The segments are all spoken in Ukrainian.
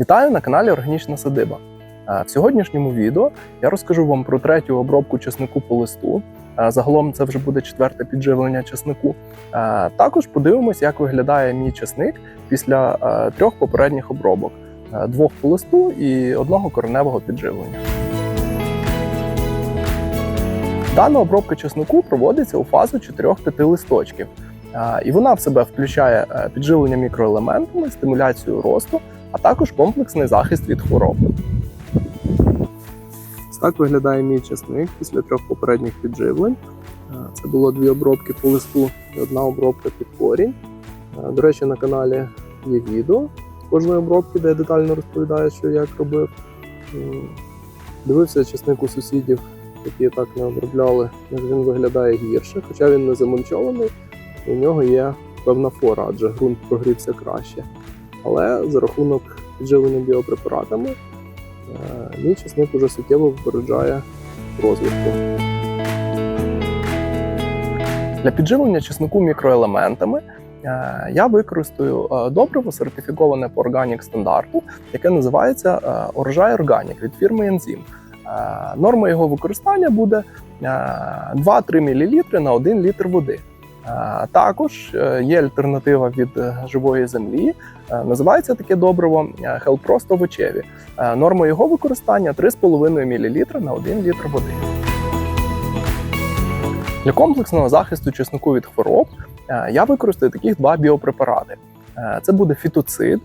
Вітаю на каналі Органічна Садиба. Е, В сьогоднішньому відео я розкажу вам про третю обробку чеснику по листу. Е, Загалом це вже буде четверте підживлення чеснику. Е, Також подивимось, як виглядає мій чесник після трьох попередніх обробок: двох по листу і одного кореневого підживлення. Дана обробка чеснику проводиться у фазу 4-5 листочків. І вона в себе включає підживлення мікроелементами, стимуляцію росту, а також комплексний захист від хвороб. Так виглядає мій чесник після трьох попередніх підживлень. Е, Це було дві обробки по листу і одна обробка під корінь. Е, До речі, на каналі є відео кожної обробки, де я детально розповідаю, що як робив. Дивився чесник у сусідів, які так не обробляли, він виглядає гірше, хоча він не замульчований, в нього є певна фора, адже ґрунт прогрівся краще. Але за рахунок підживлення біопрепаратами е, мій чесник уже суттєво випереджає розвитку. Для підживлення чеснику мікроелементами е, я використаю е, добриво сертифіковане по органік стандарту, яке називається Урожай Органік від фірми Enzym. Е, Норма його використання буде е, 2-3 мл на 1 літр води. Е, Також е, є альтернатива від е, живої землі. Називається таке добриво Хелпрост овочеві. Е, Норма його використання 3,5 мл на 1 літр води. Для комплексного захисту чеснику від хвороб я використаю таких два біопрепарати. Це буде фітоцид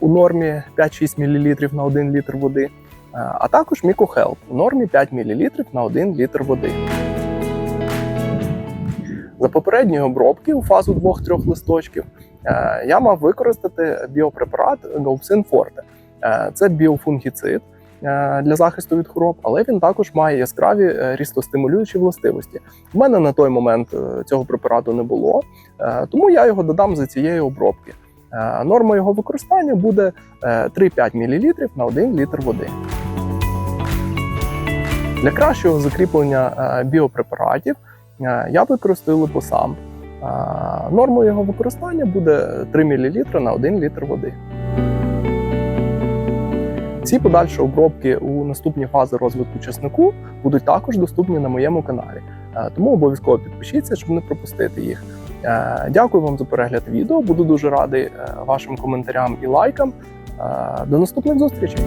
у нормі 5-6 мл на 1 літр води, а також мікохелп у нормі 5 мл на 1 літр води. За попередні обробки у фазу 2-3 листочків е, я мав використати біопрепарат Гаупсин Форте. Е, Це біофунгіцид е, для захисту від хвороб, але він також має яскраві рістостимулюючі властивості. У мене на той момент цього препарату не було, тому я його додам за цієї обробки. Норма його використання буде е, 3-5 мл на 1 літр води. Для кращого закріплення біопрепаратів я використаю липосам. Е, Нормою його використання буде 3 мл на 1 літр води. Ці подальші обробки у наступні фази розвитку чеснику будуть також доступні на моєму каналі. Е, Тому обов'язково підпишіться, щоб не пропустити їх. Е, Дякую вам за перегляд відео. Буду дуже радий е, вашим коментарям і лайкам. Е, До наступних зустрічей!